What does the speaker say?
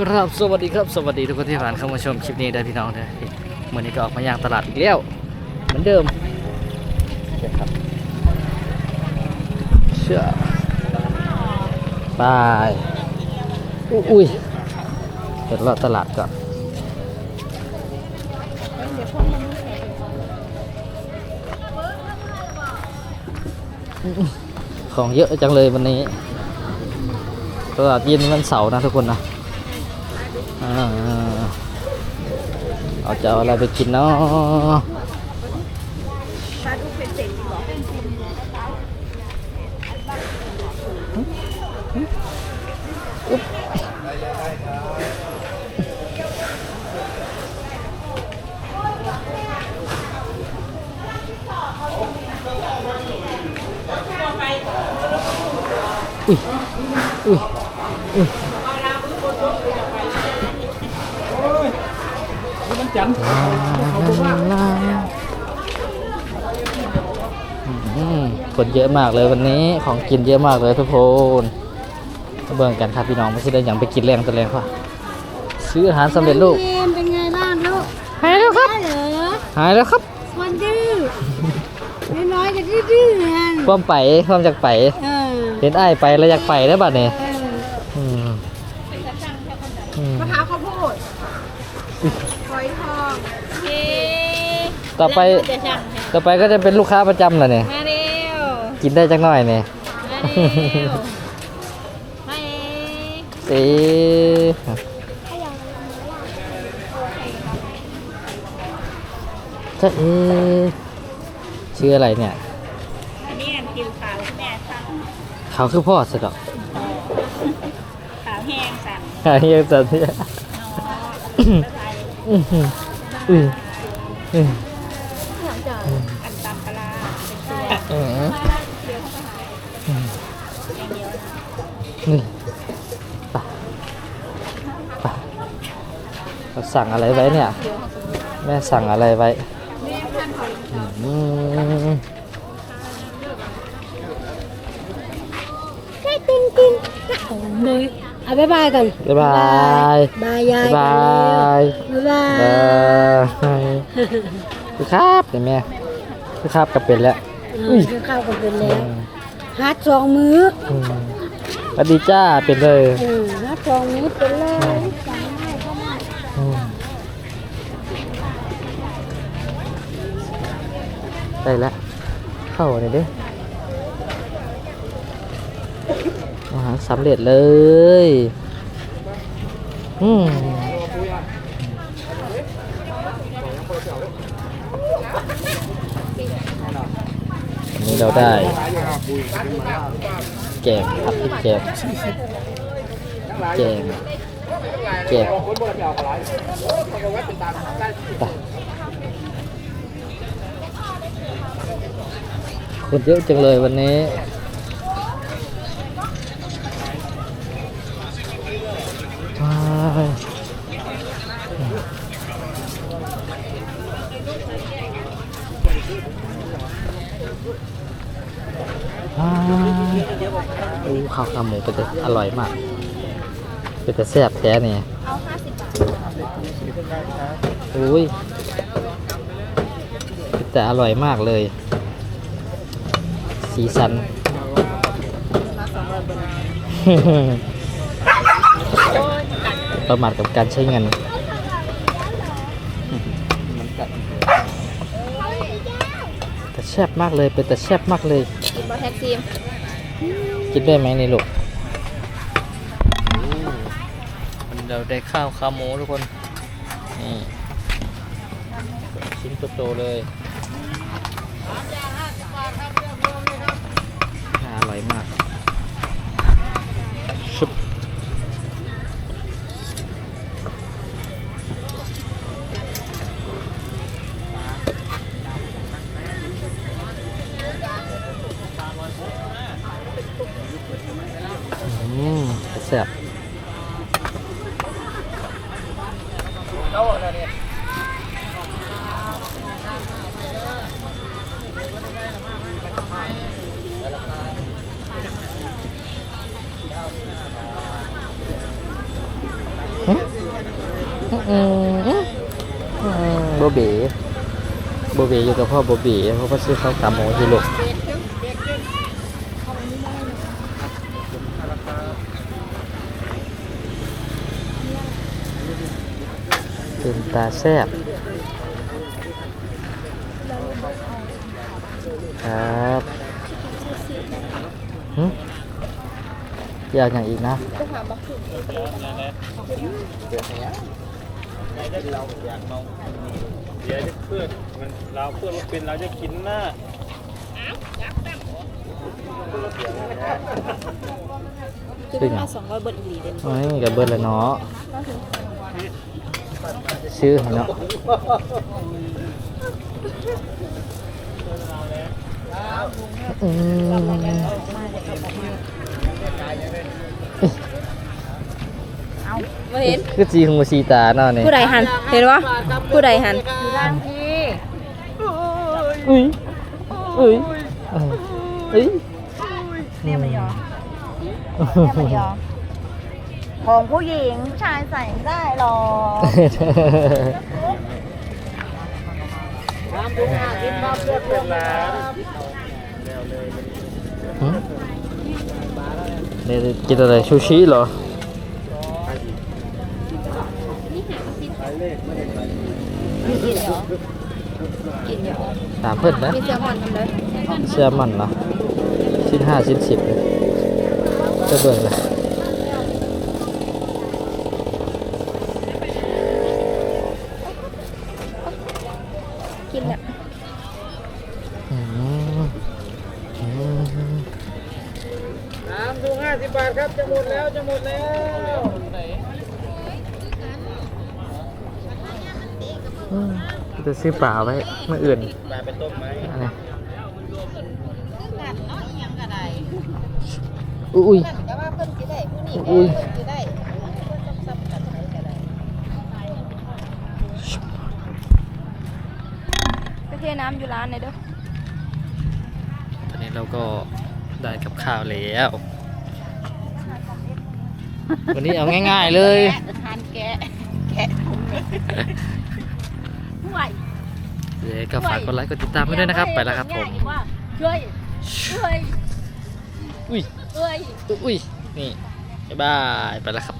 ครับสวัสดีครับสวัสดีทุกคนที่ผ่านเข้ามาชมคลิปนี้ได้พี่น้องเด้อเมื่อนี้ก็ออกมาย่างตลาดอีกแล้วเหมือนเดิมครับเชื่อไปอุ๊ยอุ้ยเดี๋ยวเราตลาดก่อนของเยอะจังเลยวันนี้ตลาดเย็นวันเสาร์นะทุกคนนะ เอาจะเอาอะไรไปกินเนาะอุ้ยอุ้ยอุ้ย อืมคนเยอะมากเลยวันนี้ของกินเยอะมากเลยทุกคนมาเบิ่งกันครับพี่น้องไม่ใช่ได้อย่างไปกินแรงตัวแรงค่ะซื้ออาหารสำเร็จรูปเรียนเป็นไงบ้างลูกหายแล้วครับได้เหรอหายแล้วครับมันดื้อน้อยๆจะดื้อๆกันความไปความจากไปเออเห็นไอ้ายไปแล้วอยากไปแล้วบัดนี้เอออืมอืมมะพร้าวข้าวโพดฝอยทองเย้ ต่อไปจะสั่งต่อไปก็จะเป็นลูกค้าประจำแล้วเนี่ย มาเร็วกินได้จักหน่อยเนี่ยมาเร็วมาเองเอ๊ะจะเอ๊ะชื่ออะไรเนี่ยอันนี้อันกินขาวแม่สั่งเขาคือพ่อสะดอกขาวแห้งสั่งหาเฮียสัตว์เนี่ยอื้อหืออื้ออื้ออั อย่างเดียวนะนี่ไปไปเราสั่งอะไรไว้เนี่ย แม่สั่งอะไรไว้อืมใช่ติ้งติ้งโอ้ยเอาบ๊ายบายกันบ๊ายบายบายยายบ๊ายบายบ๊ายบาบายยคือครับเดี๋ยวแม่คือครับกับเป็นแล้วอุ้ยกินข้าวกันเป็นอืแล้วม ฮัดสองมื้ออืมสวัสดีจ้าเป็นเลยฮัดสองมื้อเป็นเลยได้อืมได้แล้วเข้าเลยดิอาหารสำเร็จเลย อืมวันนี้ เราได้แกงครับพี่แกงแกงแกงคนเยอะจังเลยวันนี้ อู้ข้าวขาหมูเป็นแต่อร่อยมากเป็นแต่แซ่บแท้เนี่ยเอาห้าสิบบาทอุ้ยเป็นแต่อร่อยมากเลย สีสันประมาทกับการใช้เงินแต่แซ่บมากเลยเป็นแต่แซ่บมากเลย บอแท็กซี่กินได้ไหมนี่ลูกเราได้ข้าวขาหมูทุกคน นี่ชิ้นโตๆเลย แซ่บอืมอืมอืมโบเบโบเบอยู่กับพ่อโบเบเพราะว่าซื้อข้าวขาหมูที่ลูกเป็น ตาแซ่บครับหึอยากอย่างอีกนะเดี๋ยวเพื่อนมันเราเพื่อนมันเป็นเราจะกินหน้าซึ่งสองร้อยเบิร์ดอีหลีเด่นโอ้ยกับเบิร์ดแล้วเนาะ ชื่อให้เนาะอืมมาเห็นคือจีหูชีตาเนาะนี่ผู้ใดหันเห็นวะผู้ใดหันอุ้ยอุ้ยเอออุ้ยเนี่ยมันยอมเนี่ยมันยอม ของผู้หญิงผู้ชายใส่ไม่ได้หรอกเป็นร้านหืมนี่กินอะไรชูชิเหรอถามเพื่อนนะมีเซลมอนทำเลยเชื่อมันเนาะชิ้นห้าชิ้นสิบเลยจะเบิ่งเลย กินแบบ อืมอืม น้ำดูห้าสิบบาทครับจะหมดแล้วจะหมดแล้วอืมจะซื้อเปล่าไว้เมื่ออื่นมาเป็นต้มไหมอันนี้อุ้ยแต่ว่าเพิ่นสิได้ผู้นี้อุ้ยเพิ่นสิได้เพิ่นซ้ำๆกันไหนก็ได้ไปเทน้ำอยู่ร้านไหนเด้อตอนนี้เราก็ได้กับข้าวแล้ว วันนี้เอาง่าย ๆเลย ทานแกะแกะห่วยเดี๋ยวก็ฝากกดไลค์กดติดตามไว้ด้วยนะครับ ไปแล้วครับผมช่วยช่วยอุ้ยช่วยอุ้ยนี่บ๊ายบายไปแล้วครับ